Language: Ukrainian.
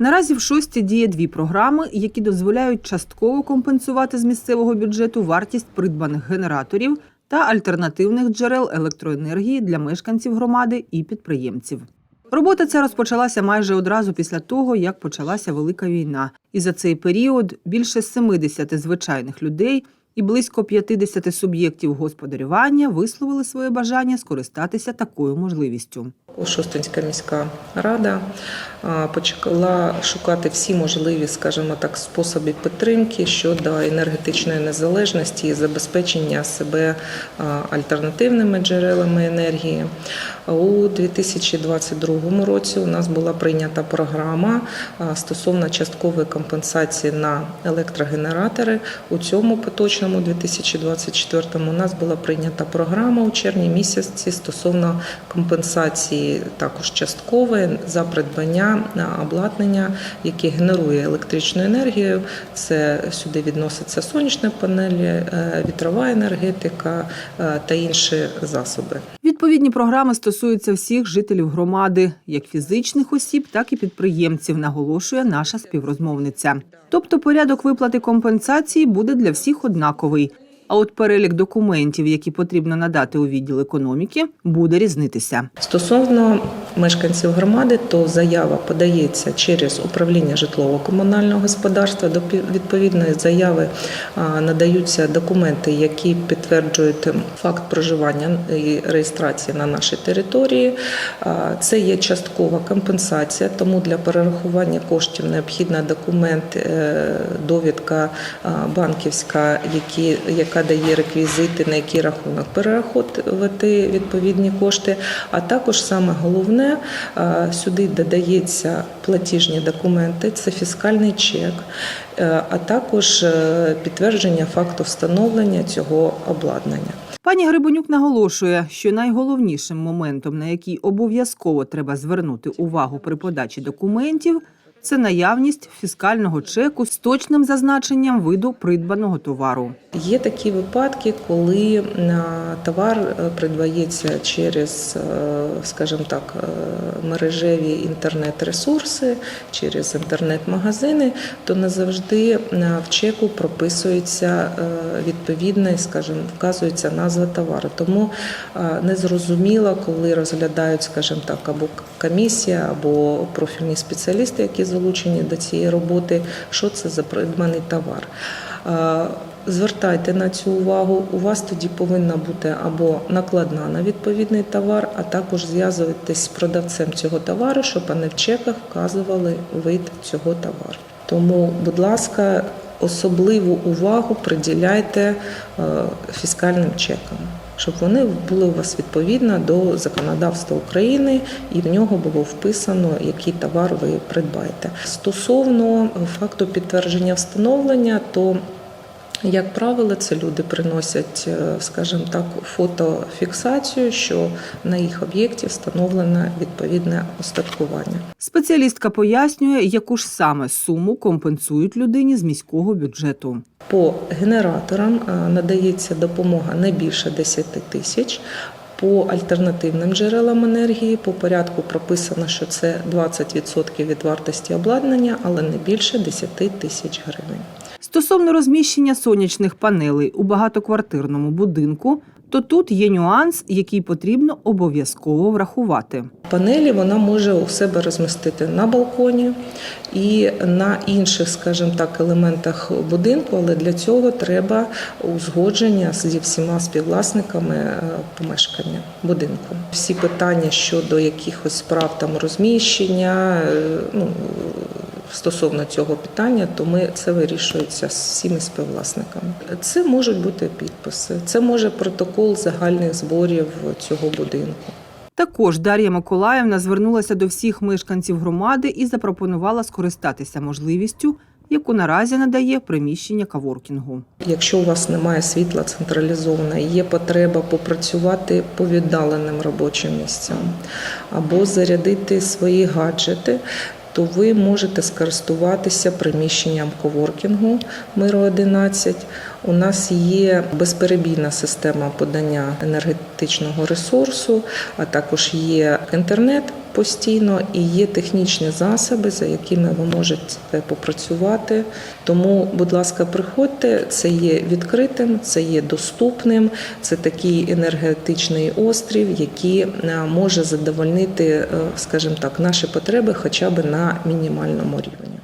Наразі в шості діє дві програми, які дозволяють частково компенсувати з місцевого бюджету вартість придбаних генераторів та альтернативних джерел електроенергії для мешканців громади і підприємців. Робота ця розпочалася майже одразу після того, як почалася велика війна. І за цей період більше 70 звичайних людей і близько 50 суб'єктів господарювання висловили своє бажання скористатися такою можливістю. Шостинська міська рада почала шукати всі можливі, скажімо так, способи підтримки щодо енергетичної незалежності і забезпечення себе альтернативними джерелами енергії. У 2022 році у нас була прийнята програма стосовно часткової компенсації на електрогенератори. У цьому поточному 2024 у нас була прийнята програма у червні місяці стосовно компенсації також часткової за придбання обладнання, яке генерує електричну енергію. Це сюди відносяться сонячні панелі, е, вітрова енергетика е, та інші засоби. Відповідні програми стосуються всіх жителів громади, як фізичних осіб, так і підприємців, наголошує наша співрозмовниця. Тобто порядок виплати компенсації буде для всіх однаковий. А от перелік документів, які потрібно надати у відділ економіки, буде різнитися. Стосовно мешканців громади, то заява подається через управління житлово-комунального господарства. До відповідної заяви надаються документи, які підтверджують факт проживання і реєстрації на нашій території. Це є часткова компенсація, тому для перерахування коштів необхідний документ, е, довідка банківська, які, яка дає реквізити, на який рахунок перераховувати відповідні кошти. А також саме головне е, сюди додається платіжні документи, це фіскальний чек, е, а також е, підтвердження факту встановлення цього обладнання. Пані Грибонюк наголошує, що найголовнішим моментом, на який обов'язково треба звернути увагу при подачі документів, це наявність фіскального чеку з точним зазначенням виду придбаного товару. Є такі випадки, коли е, товар е, придбається через, е, скажімо так, мережеві інтернет-ресурси, через інтернет-магазини, то не завжди в чеку прописується відповідний, скажімо, вказується назва товару. Тому незрозуміло, коли розглядають, скажімо так, або комісія, або профільні спеціалісти, які залучені до цієї роботи, що це за придбаний товар. Звертайте на цю увагу. У вас тоді повинна бути або накладна на відповідний товар, а також зв'язуватись з продавцем цього товару, щоб вони в чеках вказували вид цього товару. Тому, будь ласка, особливу увагу приділяйте е, фіскальним чекам, щоб вони були у вас відповідно до законодавства України і в нього було вписано, який товар ви придбаєте. Стосовно факту підтвердження встановлення, то як правило, це люди приносять, е, скажімо так, фотофіксацію, що на їх об'єкті встановлено відповідне остаткування. Спеціалістка пояснює, яку ж саме суму компенсують людині з міського бюджету. По генераторам е, надається допомога не більше 10 тисяч. По альтернативним джерелам енергії по порядку прописано, що це 20% від вартості обладнання, але не більше 10 тисяч гривень. Стосовно розміщення сонячних панелей у багатоквартирному будинку, то тут є нюанс, який потрібно обов'язково врахувати. Панелі вона може у себе розмістити на балконі і на інших, скажімо так, елементах будинку, але для цього треба узгодження зі всіма співвласниками е, помешкання будинку. Всі питання щодо якихось справ там розміщення, е, ну стосовно цього питання, то ми це вирішується з всіми співвласниками. Це можуть бути підписи, це може протокол загальних зборів цього будинку. Також Дар'я Миколаївна звернулася до всіх мешканців громади і запропонувала скористатися можливістю, яку наразі надає приміщення каворкінгу. Якщо у вас немає світла централізовано, є потреба попрацювати по віддаленим робочим місцям або зарядити свої гаджети, то ви можете скористуватися приміщенням коворкінгу Миру 11. У нас є безперебійна система подання енергетичного ресурсу, а також є інтернет постійно і є технічні засоби, за якими ви можете попрацювати. Тому, будь ласка, приходьте. Це є відкритим, це є доступним. Це такий енергетичний острів, який е, може задовольнити, е, скажімо так, наші потреби хоча б на мінімальному рівні.